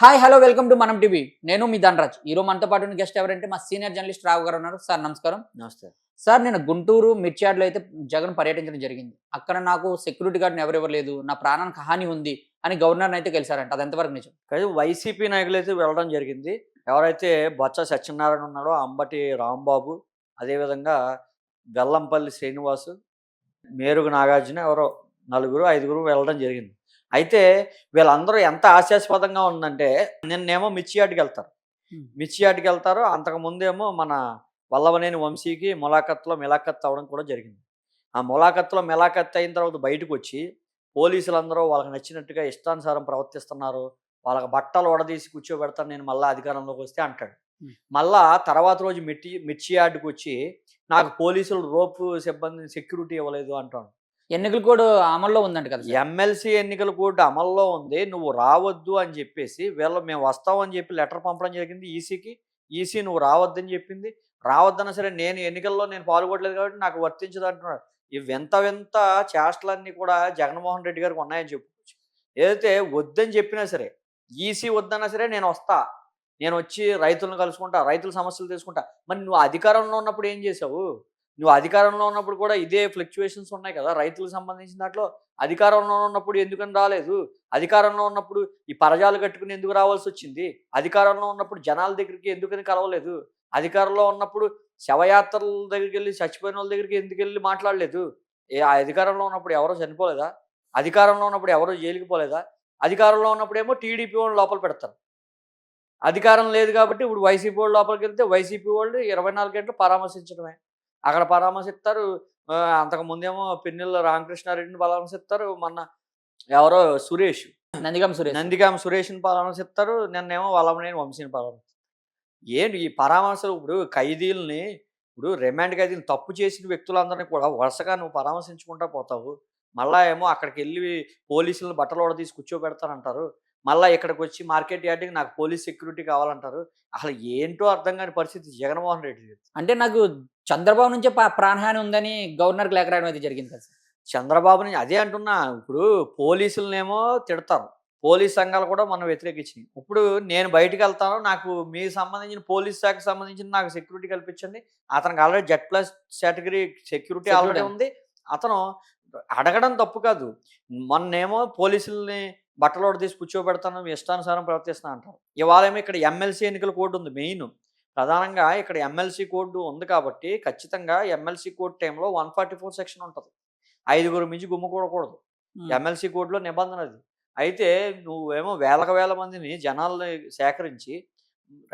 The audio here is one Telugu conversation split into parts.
Hi hello welcome to Manam TV నేను మీ ధనరాజ్. ఈరోజు మనతో పాటు ఉన్న గెస్ట్ ఎవరంటే మా సీనియర్ జర్నలిస్ట్ రావు గారు ఉన్నారు. సార్ నమస్కారం. నమస్తే. సార్ నేను గుంటూరు మిర్చియాడ్లో అయితే జగన్ పర్యటించడం జరిగింది. అక్కడ నాకు సెక్యూరిటీ గార్డ్ని ఎవరెవరు లేదు నా ప్రాణానికి హాని ఉంది అని గవర్నర్ని అయితే కలిశారంట అది ఎంతవరకు నిజం? కానీ వైసీపీ నాయకులు అయితే వెళ్ళడం జరిగింది. ఎవరైతే బొత్స సత్యనారాయణ ఉన్నాడో అంబటి రాంబాబు అదేవిధంగా వెల్లంపల్లి శ్రీనివాసు మేరుగు నాగార్జున ఎవరో నలుగురు ఐదుగురు వెళ్ళడం జరిగింది. అయితే వీళ్ళందరూ ఎంత హాస్యాస్పదంగా ఉందంటే నిన్నేమో మిర్చియాడ్కి వెళ్తారు. మిర్చియాడ్కి వెళ్తారు. అంతకు ముందేమో మన వల్లవనేని వంశీకి ములాఖత్లో మిలాఖత్ అవ్వడం కూడా జరిగింది. ఆ ములాఖత్లో మిలాఖత్ అయిన తర్వాత బయటకు వచ్చి పోలీసులందరూ వాళ్ళకి నచ్చినట్టుగా ఇష్టానుసారం ప్రవర్తిస్తున్నారు. వాళ్ళకి బట్టలు వడదీసి కూర్చోబెడతాను నేను మళ్ళీ అధికారంలోకి వస్తే అంటాడు. మళ్ళా తర్వాత రోజు మిర్చి మిర్చి యార్డుకి వచ్చి నాకు పోలీసులు రోపు సిబ్బంది సెక్యూరిటీ ఇవ్వలేదు అంటాడు. ఎన్నికలు కూడా అమల్లో ఉందంట కదా ఎమ్మెల్సీ ఎన్నికల కోడ్ అమల్లో ఉంది. నువ్వు రావద్దు అని చెప్పేసి వీళ్ళు మేము వస్తామని చెప్పి లెటర్ పంపడం జరిగింది ఈసీకి. ఈసీ నువ్వు రావద్దని చెప్పింది. రావద్దన్నా సరే నేను ఎన్నికల్లో నేను పాల్గొట్టలేదు కాబట్టి నాకు వర్తించదు అంటున్నాడు. ఈ వింత వింత చేష్టలన్నీ కూడా జగన్మోహన్ రెడ్డి గారికి ఉన్నాయని చెప్పుకోవచ్చు. ఏదైతే వద్దని చెప్పినా సరే ఈసీ వద్దన్నా సరే నేను వస్తా. నేను వచ్చి రైతులను కలుసుకుంటా రైతుల సమస్యలు తీసుకుంటా మరి నువ్వు అధికారంలో ఉన్నప్పుడు ఏం చేసావు? నువ్వు అధికారంలో ఉన్నప్పుడు కూడా ఇదే ఫ్లక్చువేషన్స్ ఉన్నాయి కదా. రైతులకు సంబంధించిన దాంట్లో అధికారంలో ఉన్నప్పుడు ఎందుకని రాలేదు? అధికారంలో ఉన్నప్పుడు ఈ పరజాలు కట్టుకుని ఎందుకు రావాల్సి వచ్చింది? అధికారంలో ఉన్నప్పుడు జనాల దగ్గరికి ఎందుకని కలవలేదు? అధికారంలో ఉన్నప్పుడు శవయాత్రల దగ్గరికి వెళ్ళి చచ్చిపోయిన వాళ్ళ దగ్గరికి ఎందుకు వెళ్ళి మాట్లాడలేదు? ఏ ఆ అధికారంలో ఉన్నప్పుడు ఎవరో చనిపోలేదా? అధికారంలో ఉన్నప్పుడు ఎవరో జైలుకి పోలేదా? అధికారంలో ఉన్నప్పుడు ఏమో టీడీపీ వాళ్ళు లోపల పెడతారు. అధికారం లేదు కాబట్టి ఇప్పుడు వైసీపీ వాళ్ళు లోపలికి వెళ్తే వైసీపీ వాళ్ళు ఇరవై నాలుగు గంటలు పరామర్శించడమే. అక్కడ పరామర్శిస్తారు. అంతకు ముందేమో పిన్నెల రామకృష్ణారెడ్డిని పరామర్శిస్తారు. మొన్న ఎవరో సురేష్. నందిగం సురేష్. నందిగామ సురేష్ని పరామర్శిస్తారు. నిన్నేమో వల్లమనేని వంశీని పరామర్శిస్తారు ఏంటి ఈ పరామర్శలు? ఇప్పుడు ఖైదీలని ఇప్పుడు రిమాండ్ ఖైదీలు తప్పు చేసిన వ్యక్తులందరినీ కూడా వరుసగా నువ్వు పరామర్శించుకుంటా పోతావు. మళ్ళా ఏమో అక్కడికి వెళ్ళి పోలీసులను బట్టలు కూడా తీసి కూర్చోబెడతానంటారు మళ్ళీ ఇక్కడికి వచ్చి మార్కెట్ యార్డ్కి నాకు పోలీస్ సెక్యూరిటీ కావాలంటారు. అసలు ఏంటో అర్థం కాని పరిస్థితి జగన్మోహన్ రెడ్డి అంటే నాకు చంద్రబాబు నుంచే ప్రాణహాని ఉందని గవర్నర్కి లేఖ రాయడం అయితే జరిగింది కదా సార్. చంద్రబాబుని అదే అంటున్నా. ఇప్పుడు పోలీసులనేమో తిడతారు. పోలీస్ సంఘాలు కూడా మనం వ్యతిరేకించినాయి ఇప్పుడు నేను బయటికి వెళ్తాను. నాకు మీకు సంబంధించిన పోలీస్ శాఖకు సంబంధించిన నాకు సెక్యూరిటీ కల్పించండి. అతనికి already Z plus category security already. ఉంది. అతను అడగడం తప్పు కాదు. మొన్నేమో పోలీసుల్ని బట్టలు తీసి కూర్చోబెడతాను ఇష్టానుసారం ప్రవర్తిస్తున్నా అంటారు. ఇవాళేమో ఇక్కడ ఎమ్మెల్సీ ఎన్నికల కోడ్ ఉంది మెయిన్. ప్రధానంగా ఇక్కడ ఎమ్మెల్సీ కోడ్ ఉంది కాబట్టి ఖచ్చితంగా ఎమ్మెల్సీ కోడ్ టైంలో వన్ ఫార్టీ ఫోర్ సెక్షన్ ఉంటుంది. ఐదుగురు మించి గుమ్ముకూడకూడదు ఉమ్. ఎమ్మెల్సీ కోడ్లో నిబంధన అది. అయితే నువ్వేమో వేలకు వేల మందిని జనాల్ని సేకరించి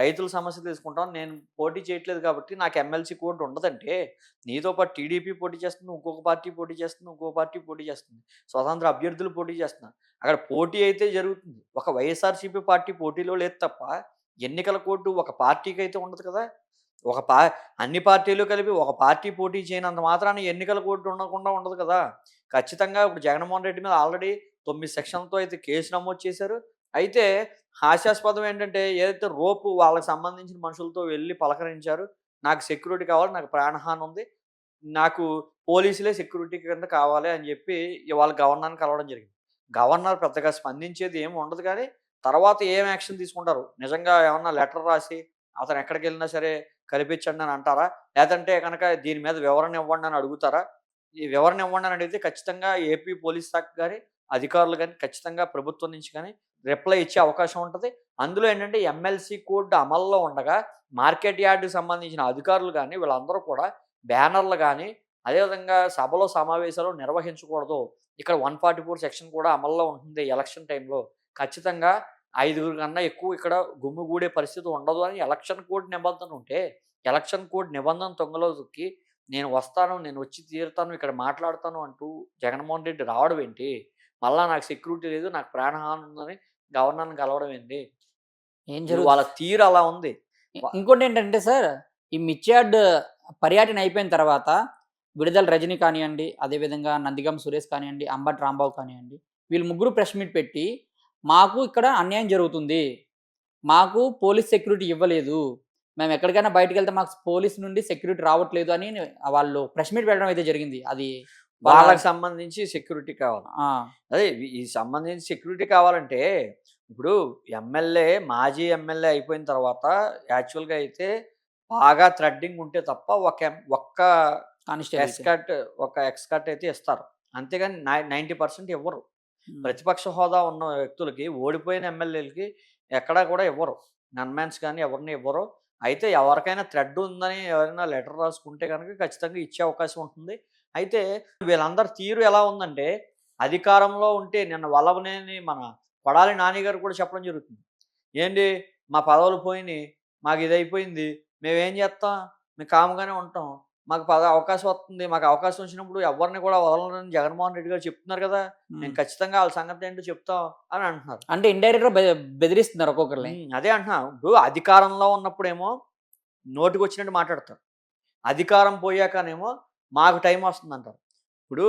రైతుల సమస్య తీసుకుంటాం నేను పోటీ చేయట్లేదు కాబట్టి నాకు ఎమ్మెల్సీ కోర్టు ఉండదంటే నీతో పాటు టీడీపీ పోటీ చేస్తుంది ఇంకొక పార్టీ పోటీ చేస్తుంది ఇంకొక పార్టీ పోటీ చేస్తుంది. స్వతంత్ర అభ్యర్థులు పోటీ చేస్తున్నారు. అక్కడ పోటీ అయితే జరుగుతుంది. ఒక వైఎస్ఆర్సీపీ పార్టీ పోటీలో లేదు తప్ప ఎన్నికల కోర్టు ఒక పార్టీకి అయితే ఉండదు కదా. ఒక పా అన్ని పార్టీలు కలిపి ఒక పార్టీ పోటీ చేయనంత మాత్రాన్ని ఎన్నికల కోర్టు ఉండకుండా ఉండదు కదా. ఖచ్చితంగా ఇప్పుడు జగన్మోహన్ రెడ్డి మీద ఆల్రెడీ తొమ్మిది సెక్షన్లతో అయితే కేసు నమోదు చేశారు. అయితే హాస్యాస్పదం ఏంటంటే ఏదైతే రోపు వాళ్ళకి సంబంధించిన మనుషులతో వెళ్ళి పలకరించారు నాకు సెక్యూరిటీ కావాలి నాకు ప్రాణహాని ఉంది నాకు పోలీసులే సెక్యూరిటీ కింద కావాలి అని చెప్పి వాళ్ళ గవర్నర్ని కలవడం జరిగింది. గవర్నర్ పెద్దగా స్పందించేది ఏమి ఉండదు కానీ తర్వాత ఏం యాక్షన్ తీసుకుంటారు? నిజంగా ఏమన్నా లెటర్ రాసి అతను ఎక్కడికి వెళ్ళినా సరే కల్పించండి అని అంటారా? లేదంటే కనుక దీని మీద వివరణ ఇవ్వండి అని అడుగుతారా? ఈ వివరణ ఇవ్వండి అని అడిగితే ఖచ్చితంగా ఏపీ పోలీస్ శాఖ గారి అధికారులు కానీ ఖచ్చితంగా ప్రభుత్వం నుంచి కానీ రిప్లై ఇచ్చే అవకాశం ఉంటుంది. అందులో ఏంటంటే ఎమ్మెల్సీ కోడ్ అమల్లో ఉండగా మార్కెట్ యార్డ్కి సంబంధించిన అధికారులు కానీ వీళ్ళందరూ కూడా బ్యానర్లు కానీ అదేవిధంగా సభలో సమావేశాలు నిర్వహించకూడదు. ఇక్కడ వన్ ఫార్టీ ఫోర్ సెక్షన్ కూడా అమల్లో ఉంటుంది ఎలక్షన్ టైంలో. ఖచ్చితంగా ఐదుగురు కన్నా ఎక్కువ ఇక్కడ గుమ్మిగూడే పరిస్థితి ఉండదు అని ఎలక్షన్ కోడ్ నిబంధన ఉంటే ఎలక్షన్ కోడ్ నిబంధన తొంగలో దొక్కి నేను వస్తాను నేను వచ్చి తీరుతాను ఇక్కడ మాట్లాడతాను అంటూ జగన్మోహన్ రెడ్డి రావడం ఏంటి? మళ్ళా నాకు సెక్యూరిటీ లేదు నాకు ప్రాణహాని ఉందని గవర్నర్ని కలవడం ఏంటి ఏం జరుగుతుంది వాళ్ళ తీరు అలా ఉంది. ఇంకోటి ఏంటంటే సార్ ఈ మిర్చియాడ్ పర్యటన అయిపోయిన తర్వాత విడుదల రజనీ కానివ్వండి అదేవిధంగా నందిగం సురేష్ కానివ్వండి అంబట్ రాంబాబు కానివ్వండి వీళ్ళు ముగ్గురు ప్రెస్ మీట్ పెట్టి మాకు ఇక్కడ అన్యాయం జరుగుతుంది. మాకు పోలీస్ సెక్యూరిటీ ఇవ్వలేదు. మేము ఎక్కడికైనా బయటకు వెళ్తే మాకు పోలీస్ నుండి సెక్యూరిటీ రావట్లేదు అని వాళ్ళు ప్రెస్ మీట్ పెట్టడం అయితే జరిగింది. అది వాళ్ళకి సంబంధించి సెక్యూరిటీ కావాలి అదే ఈ సంబంధించి సెక్యూరిటీ కావాలంటే ఇప్పుడు ఎమ్మెల్యే మాజీ ఎమ్మెల్యే అయిపోయిన తర్వాత యాక్చువల్‌గా అయితే బాగా థ్రెడ్డింగ్ ఉంటే తప్ప ఒక ఒక్క ఎక్స్‌కట్ ఒక ఎక్స్‌కట్ అయితే ఇస్తారు. అంతేగాని నై 90% ఇవ్వరు. ప్రతిపక్ష హోదా ఉన్న వ్యక్తులకి ఓడిపోయిన ఎమ్మెల్యేలకి ఎక్కడా కూడా ఇవ్వరు. గన్‌మ్యాన్స్ కానీ ఎవరిని ఇవ్వరు. అయితే ఎవరికైనా థ్రెడ్ ఉందని ఎవరైనా లెటర్ రాసుకుంటే గనుక ఖచ్చితంగా ఇచ్చే అవకాశం ఉంటుంది. అయితే వీళ్ళందరి తీరు ఎలా ఉందంటే అధికారంలో ఉంటే నిన్న వల్లభనేని మన కొడాలి నాని గారు కూడా చెప్పడం జరుగుతుంది. ఏంటి మా పదవులు పోయినాయి. మాకు ఇదయిపోయింది. మేమేం చేస్తాం? మేము కామ్‌గానే ఉంటాం. మాకు పద అవకాశం వస్తుంది. మాకు అవకాశం వచ్చినప్పుడు ఎవరిని కూడా వదలనని జగన్మోహన్ రెడ్డి గారు చెప్తున్నారు కదా! మేము ఖచ్చితంగా ఆళ్ళ సంగతి ఏంటో చెప్తాం అని అంటున్నారు. అంటే ఇండైరెక్ట్‌గా బెదిరిస్తున్నారు ఒక్కొక్కరిని. అదే అంటున్నా. ఇప్పుడు అధికారంలో ఉన్నప్పుడేమో నోటికొచ్చినట్టు మాట్లాడతారు. అధికారం పోయాకనేమో మాకు టైం వస్తుందంటారు. ఇప్పుడు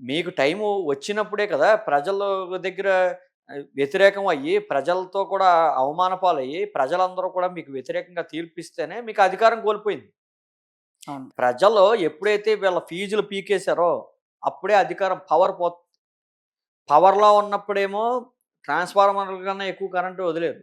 మీకు టైము వచ్చినప్పుడే కదా ప్రజల దగ్గర వ్యతిరేకం అయ్యి, ప్రజలతో కూడా అవమాన పాలయ్యి, ప్రజలందరూ కూడా మీకు వ్యతిరేకంగా తీర్పిస్తేనే మీకు అధికారం కోల్పోయింది. ప్రజలు ఎప్పుడైతే వీళ్ళ ఫీజులు పీకేశారో అప్పుడే అధికారం పవర్ పోతుంది. పవర్‌లో ఉన్నప్పుడేమో ట్రాన్స్‌ఫార్మర్ల కన్నా ఎక్కువ కరెంట్ వదిలేరు.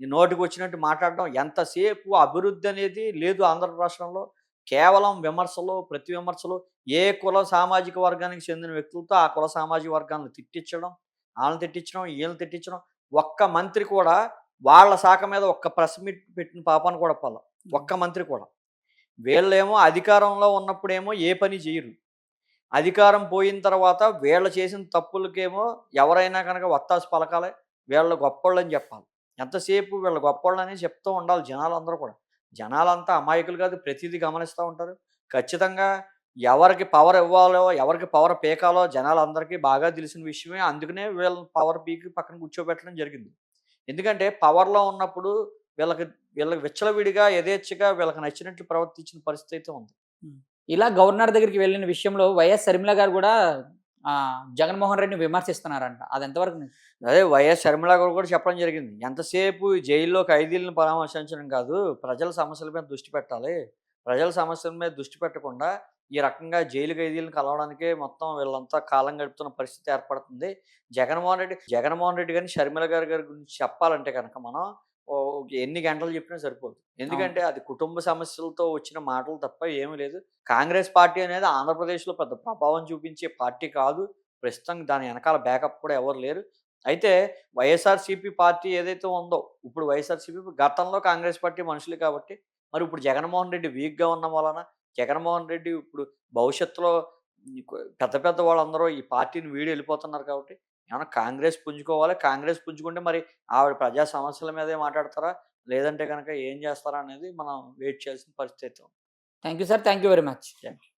ఈ నోటికొచ్చినట్టు మాట్లాడడం ఎంతసేపు అభివృద్ధి అనేది లేదు ఆంధ్ర రాష్ట్రంలో. కేవలం విమర్శలు, ప్రతి విమర్శలు ఏ కుల సామాజిక వర్గానికి చెందిన వ్యక్తులతో ఆ కుల సామాజిక వర్గాలను తిట్టించడం, ఆళ్ళని తిట్టించడం, ఈళ్ళని తిట్టించడం. ఒక్క మంత్రి కూడా వాళ్ళ శాఖ మీద ఒక్క ప్రెస్ మీట్ పెట్టిన పాపాన కూడా పోల. ఒక్క మంత్రి కూడా. వీళ్ళేమో అధికారంలో ఉన్నప్పుడేమో ఏ పని చేయరు. అధికారం పోయిన తర్వాత వీళ్ళు చేసిన తప్పులకేమో ఎవరైనా గనక వత్తాసు పలకాలి. వీళ్ళు గొప్పోళ్ళని చెప్పాలి. ఎంతసేపు వీళ్ళు గొప్పోళ్ళని చెప్తూ ఉండాలి జనాలందరూ కూడా. జనాలంతా అమాయకులు కాదు. ప్రతిదీ గమనిస్తూ ఉంటారు. ఖచ్చితంగా ఎవరికి పవర్ ఇవ్వాలో, ఎవరికి పవర్ పీకాలో జనాలందరికీ బాగా తెలిసిన విషయమే. అందుకనే వీళ్ళని పవర్ పీకి పక్కన కూర్చోబెట్టడం జరిగింది. ఎందుకంటే పవర్‌లో ఉన్నప్పుడు వీళ్ళకి వీళ్ళకి విచ్చలవిడిగా, యథేచ్ఛగా వీళ్ళకి నచ్చినట్లు ప్రవర్తించిన పరిస్థితి అయితే ఉంది. ఇలా గవర్నర్ దగ్గరికి వెళ్ళిన విషయంలో వైఎస్ శర్మిల గారు కూడా జగన్మోహన్ రెడ్డిని విమర్శిస్తున్నారంట. అది ఎంతవరకు అదే వైఎస్ శర్మిల గారు కూడా చెప్పడం జరిగింది. ఎంతసేపు జైల్లో ఖైదీలను పరామర్శించడం కాదు. ప్రజల సమస్యల మీద దృష్టి పెట్టాలి. ప్రజల సమస్యల మీద దృష్టి పెట్టకుండా ఈ రకంగా జైలు ఖైదీలను కలవడానికే మొత్తం వీళ్ళంతా కాలం గడుపుతున్న పరిస్థితి ఏర్పడుతుంది. జగన్మోహన్ రెడ్డి జగన్మోహన్ రెడ్డి గారిని షర్మిల గారి గారి గురించి చెప్పాలంటే కనుక మనం ఎన్ని గంటలు చెప్పినా సరిపోదు. ఎందుకంటే అది కుటుంబ సమస్యలతో వచ్చిన మాటలు తప్ప ఏమీ లేదు. కాంగ్రెస్ పార్టీ అనేది ఆంధ్రప్రదేశ్‌లో పెద్ద ప్రభావం చూపించే పార్టీ కాదు. ప్రస్తుతం దాని వెనకాల బ్యాకప్ కూడా ఎవరు లేరు. అయితే వైఎస్ఆర్‌సీపీ పార్టీ ఏదైతే ఉందో, ఇప్పుడు వైఎస్ఆర్‌సీపీ గతంలో కాంగ్రెస్ పార్టీ మనుషులే కాబట్టి, మరి ఇప్పుడు జగన్మోహన్ రెడ్డి వీక్‌గా ఉన్న వలన, జగన్మోహన్ రెడ్డి ఇప్పుడు భవిష్యత్తులో పెద్ద పెద్ద వాళ్ళందరూ ఈ పార్టీని వీడి వెళ్ళిపోతున్నారు కాబట్టి, ఏమన్నా కాంగ్రెస్ పుంజుకోవాలి. కాంగ్రెస్ పుంజుకుంటే మరి ఆవిడ ప్రజా సమస్యల మీదే మాట్లాడతారా? లేదంటే గనక ఏం చేస్తారా అనేది మనం వెయిట్ చేయాల్సిన పరిస్థితి. Thank you sir. Thank you very much. Thank you.